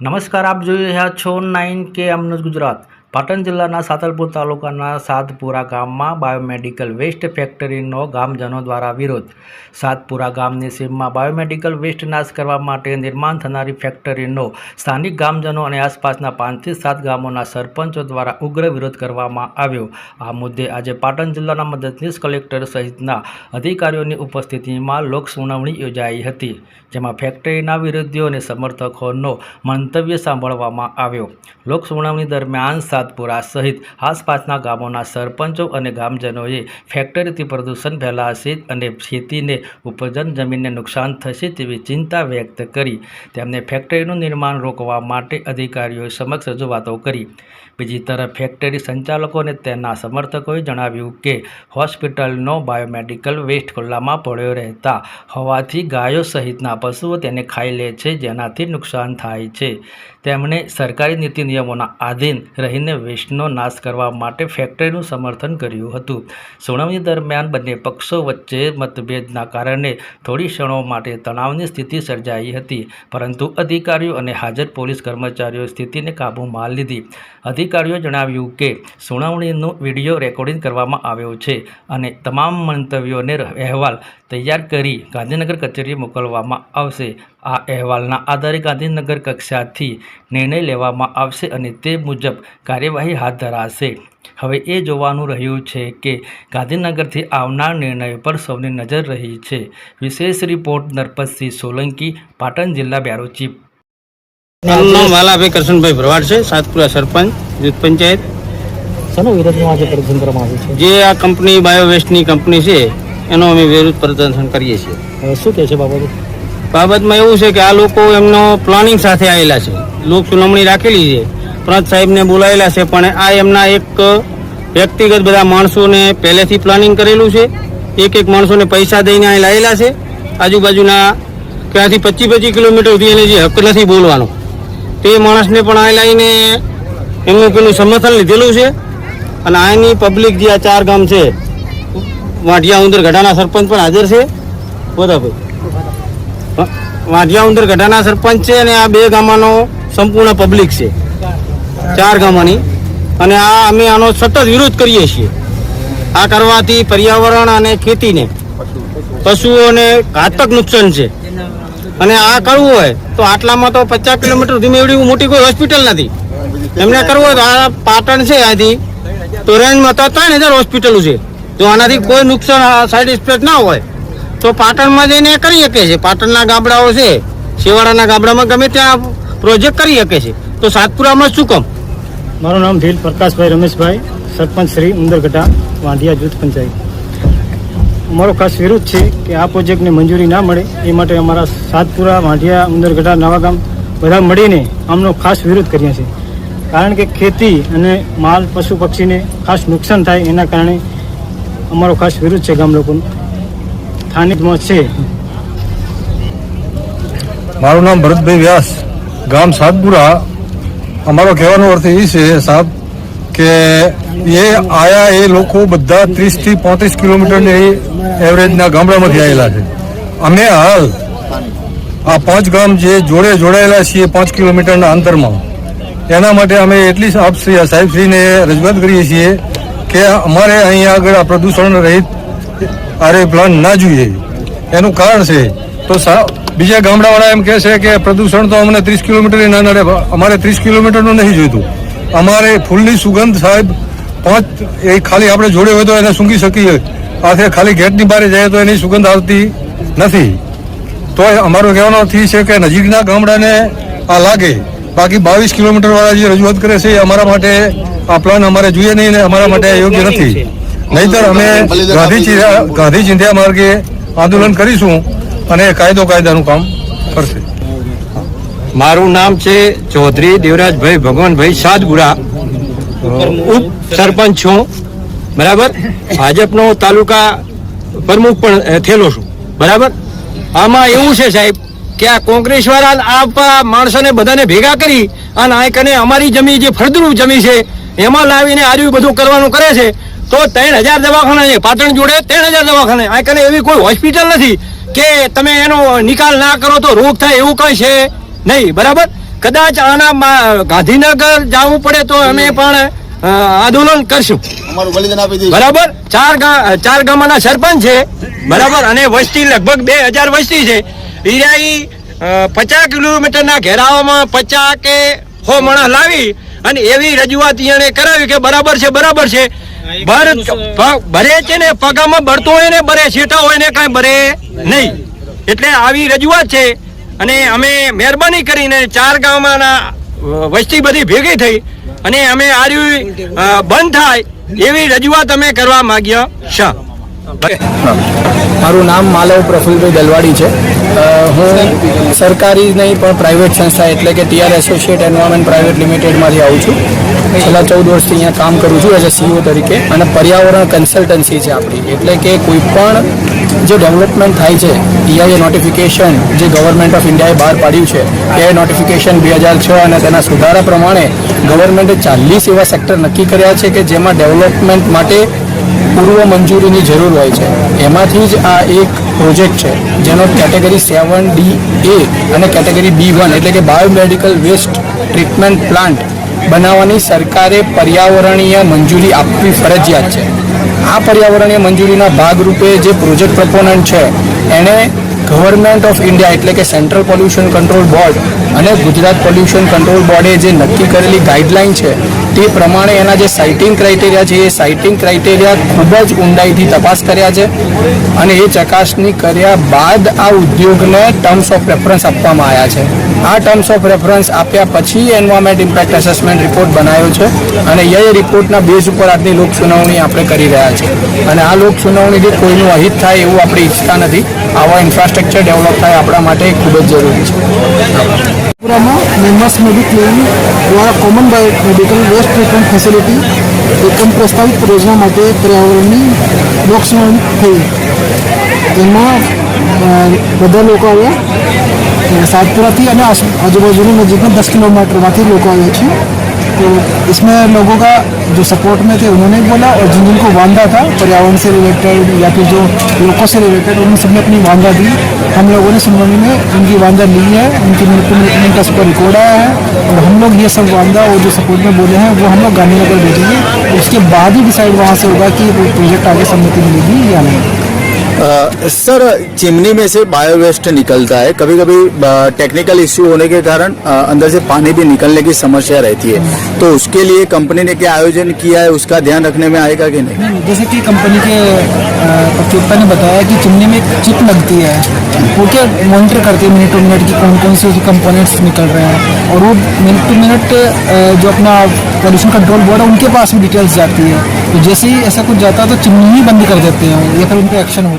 નમસ્કાર આપ જોઈ રહ્યા છો નાઇન કે અમનુજ ગુજરાત. પાટણ જિલ્લાના સાતલપુર તાલુકાના સાતપુરા ગામમાં બાયોમેડિકલ વેસ્ટ ફેક્ટરીનો ગામજનો દ્વારા વિરોધ. સાતપુરા ગામની સીમમાં બાયોમેડિકલ વેસ્ટ નાશ કરવા માટે નિર્માણ થનારી ફેક્ટરીનો સ્થાનિક ગામજનો અને આસપાસના પાંચથી સાત ગામોના સરપંચો દ્વારા ઉગ્ર વિરોધ કરવામાં આવ્યો. આ મુદ્દે આજે પાટણ જિલ્લાના મદદનીશ કલેક્ટર સહિતના અધિકારીઓની ઉપસ્થિતિમાં લોકસુનાવણી યોજાઈ હતી, જેમાં ફેક્ટરીના વિરોધીઓ અને સમર્થકોનો મંતવ્ય સાંભળવામાં આવ્યો. લોકસુનાવણી દરમિયાન સાતપુરા સહિત આસપાસના ગામોના સરપંચો અને ગામજનોએ ફેક્ટરીથી પ્રદૂષણ ફેલાશે અને ખેતીને ઉપજન જમીનને નુકસાન થશે તેવી ચિંતા વ્યક્ત કરી. તેમને ફેક્ટરીનું નિર્માણ રોકવા માટે અધિકારીઓ સમક્ષ રજૂઆતો કરી. બીજી તરફ, ફેક્ટરી સંચાલકો અને તેના સમર્થકોએ જણાવ્યું કે, હોસ્પિટલનો બાયોમેડિકલ વેસ્ટ ખુલ્લામાં પડ્યો રહેતા હોવાથી ગાયો સહિતના પશુઓ તેને ખાઈ લે છે, જેનાથી નુકસાન થાય છે. તેમણે સરકારી નીતિ નિયમોના આધીન રહીને વેસ્ટનો નાશ કરવા માટે ફેક્ટરીનું સમર્થન કર્યું હતું. સુનાવણી દરમિયાન બંને પક્ષો વચ્ચે મતભેદના કારણે થોડી ક્ષણો માટે તણાવની સ્થિતિ સર્જાઈ હતી, પરંતુ અધિકારીઓ અને હાજર પોલીસ કર્મચારીઓ સ્થિતિને કાબૂમાં લીધી. અધિકારીઓએ જણાવ્યું કે, સુનાવણીનું વીડિયો રેકોર્ડિંગ કરવામાં આવ્યો છે અને તમામ મંતવ્યોને અહેવાલ તૈયાર કરી ગાંધીનગર કચેરીએ મોકલવામાં આવશે. આ અહેવાલના આધારે ગાંધીનગર કક્ષાથી નિર્ણય લેવામાં આવશે અને તે મુજબ કાર્યવાહી હાથ ધરાશે. હવે એ જોવાનું રહ્યું છે કે ગાંધીનગરથી આવનાર નિર્ણય પર સૌની નજર રહી છે. વિશેષ રિપોર્ટ નરપતસિંહ સોલંકી પાટણ જિલ્લા બ્યારો ચીફ. કરશનભાઈ ભરવાડ છે સાતપુરા સરપંચ જૂથ પંચાયત. જે આ કંપની બાયોવેસ્ટની કંપની છે એનો અમે વિરુદ્ધ પ્રદર્શન કરીએ છીએ. શું કહે છે બાબતે? બાબતમાં એવું છે કે આ લોકો એમનો પ્લાનિંગ સાથે આવેલા છે. લોક સુનાવણી રાખેલી છે. પ્રાંત સાહેબને બોલાવેલા છે પણ આ એમના એક વ્યક્તિગત બધા માણસોને પહેલેથી પ્લાનિંગ કરેલું છે. એક એક માણસોને પૈસા દઈને અહીં લાવેલા છે. આજુબાજુના ત્યાંથી પચીસ પચીસ કિલોમીટર સુધી એને જે હક નથી બોલવાનો. તે માણસને પણ અહીં લાવીને એમનું પેલું સમર્થન લીધેલું છે. અને અહીંની પબ્લિક જે આ ચાર ગામ છે વાંઢિયા ઉંદર ગઢાના સરપંચ પણ હાજર છે. બરાબર વાંઢિયા ઉંદર ગઢાના સરપંચ છે અને આ બે ગામનો સંપૂર્ણ પબ્લિક છે. ચાર ગામાની. અને આ અમે આનો સતત વિરોધ કરીએ છીએ. આ કરવાથી પર્યાવરણ અને ખેતીને પશુઓને ઘાતક નુકસાન છે. અને આ કરવું હોય તો આટલામાં તો પચાસ કિલોમીટર ધીમે એવડી મોટી કોઈ હોસ્પિટલ નથી. એમને કરવું હોય તો આ પાટણ છે આથી તો રેન્જમાં તો ત્રણ હજાર હોસ્પિટલો છે. જો આનાથી કોઈ નુકસાન સાઈડ ઇફેક્ટ ના હોય, તો પાટણમાં જઈને કરી શકે છે. પાટણના ગામડાઓ છે શેવાળાના ગામડામાં ગમે ત્યાં પ્રોજેક્ટ કરી શકે છે. તો સાતપુરામાં શું કમ? મારું નામ ભીલ પ્રકાશભાઈ રમેશભાઈ, સરપંચ શ્રી ઉંદરગઢા, વાંધિયા જૂથ પંચાયત. અમારો ખાસ વિરોધ છે કે આ પ્રોજેક્ટને મંજૂરી ના મળે. એ માટે અમારા સાતપુરા વાંઢિયા ઉંદરગઢા નવાગામ બધા મળીને આમનો ખાસ વિરોધ કરીએ છીએ કારણ કે ખેતી અને માલ, પશુ, પક્ષીને ખાસ નુકસાન થાય એના કારણે અમારો ખાસ વિરોધ છે ગામ લોકોનો. સ્થાનિકમાં છે. મારું નામ ભરતભાઈ વ્યાસ. ગામ સાતપુરા. અમારો કહેવાનો અર્થ એ છે, સાહેબ, કે એ આયા એ લોકો બધા ત્રીસથી પોત્રીસ કિલોમીટરની એવરેજના ગામડામાંથી આવેલા છે. અમે હાલ આ પાંચ ગામ જે જોડે જોડાયેલા છીએ પાંચ કિલોમીટરના અંતરમાં, એના માટે અમે એટલી આપશ્રી સાહેબશ્રીને રજૂઆત કરીએ છીએ કે અમારે અહીંયા આગળ આ પ્રદૂષણ રહિત આરે પ્લાન ના જોઈએ. એનું કારણ છે. તો બીજા ગામડાવાળા એમ કહે છે કે પ્રદૂષણ તો અમને ત્રીસ કિલોમીટર ના નડે અમારે ત્રીસ કિલોમીટરનું નહીં જોઈતું. અમારે ફૂલની સુગંધ સાહેબ, પાંચ એ ખાલી આપણે જોડે હોય તો એને સૂંઘી શકીએ. આથી ખાલી ગેટની બહાર જાય તો એની સુગંધ આવતી નથી. તો અમારો કહેવાનો અર્થ છે કે નજીકના ગામડાને આ લાગે. બાકી બાવીસ કિલોમીટર વાળા જે રજૂઆત કરે છે એ અમારા માટે આ પ્લાન અમારે જોઈએ નહીં ને અમારા માટે યોગ્ય નથી. નહીતર અમે ગાંધી ગાંધી ચિંધ્યા માર્ગે આંદોલન કરીશું અને કાયદો કાયદાનું કામ કરશે. મારું નામ છે ચૌધરી દેવરાજભાઈ ભગવાનભાઈ સાદગુરા ઉપ સરપંચ છું. બરાબર? ભાજપનો તાલુકા પ્રમુખ પણ થયેલો છું. બરાબર? આમાં એવું છે સાહેબ કે આ કોંગ્રેસ વાળા આ માણસોને બધાને ભેગા કરી અને આ કને અમારી જમીન જે ફળદ્રુપ જમી છે એમાં લાવીને આર્યું બધું કરવાનું કરે છે તો ત્રણ હજાર દવાખાના છે પાટણ જોડે ત્રણ હજાર દવાખાના આ કને એવી કોઈ હોસ્પિટલ નથી કે તમે એનો નિકાલ ના કરો તો રોગ થાય એવું કઈ છે નહીં બરાબર? કદાચ આના ગાંધીનગર જવું પડે તો અમે પણ આંદોલન કરશું. બરાબર? ચાર ચાર ગામના સરપંચ છે બરાબર? અને વસ્તી લગભગ બે હજાર વસ્તી છે. ઈરાઈ પચાસ કિલોમીટરના ઘેરાવામાં પચાસ કે સો માણસ લાવી અને એવી રજૂઆત એને કરાવી કે બરાબર છે બરાબર છે. ભર ભરે છે ને પગામાં ભરતો હોય ને ભરે. છેટા હોય ને કાંઈ ભરે નહીં. એટલે આવી રજૂઆત છે અને અમે મહેરબાની કરીને ચાર ગામના વસ્તી બધી ભેગી થઈ અને અમે આર્યું બંધ થાય એવી રજૂઆત અમે કરવા માંગ્યા છે. મારું નામ માલવ પ્રફુલભાઈ દલવાડી છે. હું સરકારી નહીં, પણ પ્રાઇવેટ સંસ્થા એટલે કે ટીઆર એસોસિએટ એન્વાયરમેન્ટ પ્રાઇવેટ લિમિટેડમાંથી આવું છું. છેલ્લા ચૌદ વર્ષથી અહીંયા કામ કરું છું એઝ અ સીઓ તરીકે. અને પર્યાવરણ કન્સલ્ટન્સી છે આપણી. એટલે કે કોઈ પણ જે ડેવલપમેન્ટ થાય છે ટીઆઈએ નોટિફિકેશન જે ગવર્મેન્ટ ઓફ ઇન્ડિયાએ બહાર પાડ્યું છે એ નોટિફિકેશન બે હજાર છ અને તેના સુધારા પ્રમાણે ગવર્મેન્ટે ચાલીસ એવા સેક્ટર નક્કી કર્યા છે કે જેમાં ડેવલપમેન્ટ માટે પૂર્વ મંજૂરીની જરૂર હોય છે. એમાંથી જ આ એક પ્રોજેક્ટ છે, જેનો કેટેગરી સેવન ડી એ અને કેટેગરી બી વન એટલે કે બાયોમેડિકલ વેસ્ટ ટ્રીટમેન્ટ પ્લાન્ટ બનાવવાની સરકારે પર્યાવરણીય મંજૂરી આપવી ફરજિયાત છે. આ પર્યાવરણીય મંજૂરીના ભાગરૂપે જે પ્રોજેક્ટ પ્રપોનન્ટ છે એણે ગવર્મેન્ટ ઓફ ઇન્ડિયા એટલે કે સેન્ટ્રલ પોલ્યુશન કંટ્રોલ બોર્ડ અને ગુજરાત પોલ્યુશન કંટ્રોલ બોર્ડે જે નક્કી કરેલી ગાઈડલાઈન છે તે પ્રમાણે એના જે સાઇટિંગ ક્રાઇટેરિયા છે, એ સાઇટિંગ ક્રાઇટેરિયા ખૂબ જ ઊંડાઈથી તપાસ કર્યા છે અને એ ચકાસણી કર્યા બાદ આ ઉદ્યોગને ટર્મ્સ ઓફ રેફરન્સ આપવામાં આવ્યા છે. આ ટર્મ્સ ઓફ રેફરન્સ આપ્યા પછી એન્વાયરમેન્ટ ઇમ્પેક્ટ એસેસમેન્ટ રિપોર્ટ બનાવ્યો છે અને એ રિપોર્ટના બેઝ ઉપર આજની લોક સુનાવણી આપણે કરી રહ્યા છીએ. અને આ લોક સુનાવણીથી કોઈનું અહિત થાય એવું આપણે ઈચ્છતા નથી. આવા ઇન્ફ્રાસ્ટ્રક્ચર ડેવલપ થાય આપણા માટે ખૂબ જ જરૂરી છે. પુરામાં નિર્મસ મેડિક દ્વારા common bio medical waste treatment facility એકમ પ્રસ્તાવિત યોજના માટે પર્યાવરણની બોક્સ થઈ. એમાં બધા લોકો આવ્યા. સાતપુરાથી અને આજુબાજુની નજીકના દસ કિલોમીટરમાંથી લોકો આવ્યા છે. तो इसमें लोगों का जो सपोर्ट में थे, उन्होंने बोला और जिन जिनको वांदा था, पर्यावरण से रिलेटेड या फिर जो लोगों से रिलेटेड उन सबने अपनी वांदा दी। हम लोगों ने सुनवाई में उनकी वांदा ली है, उनकी मिनट का सब रिकॉर्ड आया है और हम लोग ये सब वांदा और जो सपोर्ट में बोले हैं, वो हम लोग गांधीनगर भेजेंगे। उसके बाद ही डिसाइड वहाँ से होगा कि प्रोजेक्ट आगे सम्मति मिलेगी या नहीं। अ, सर चिमनी में से बायो वेस्ट निकलता है। कभी कभी टेक्निकल इश्यू होने के कारण अंदर से पानी भी निकलने की समस्या रहती है। तो उसके लिए कंपनी ने क्या आयोजन किया है उसका ध्यान रखने में आएगा कि नहीं? जैसे कि कंपनी के प्रवक्ता ने बताया कि चिमनी में चिप लगती है। वो क्या मॉनिटर करती है मिनट टू मिनट की कौन कौन से कंपोनेंट्स निकल रहे हैं? और वो मिनट टू मिनट जो अपना पॉल्यूशन कंट्रोल बोर्ड है उनके पास भी डिटेल्स जाती है। तो जैसे ही ऐसा कुछ जाता है तो चिमनी ही बंद कर देते हैं। या फिर उन पर एक्शन है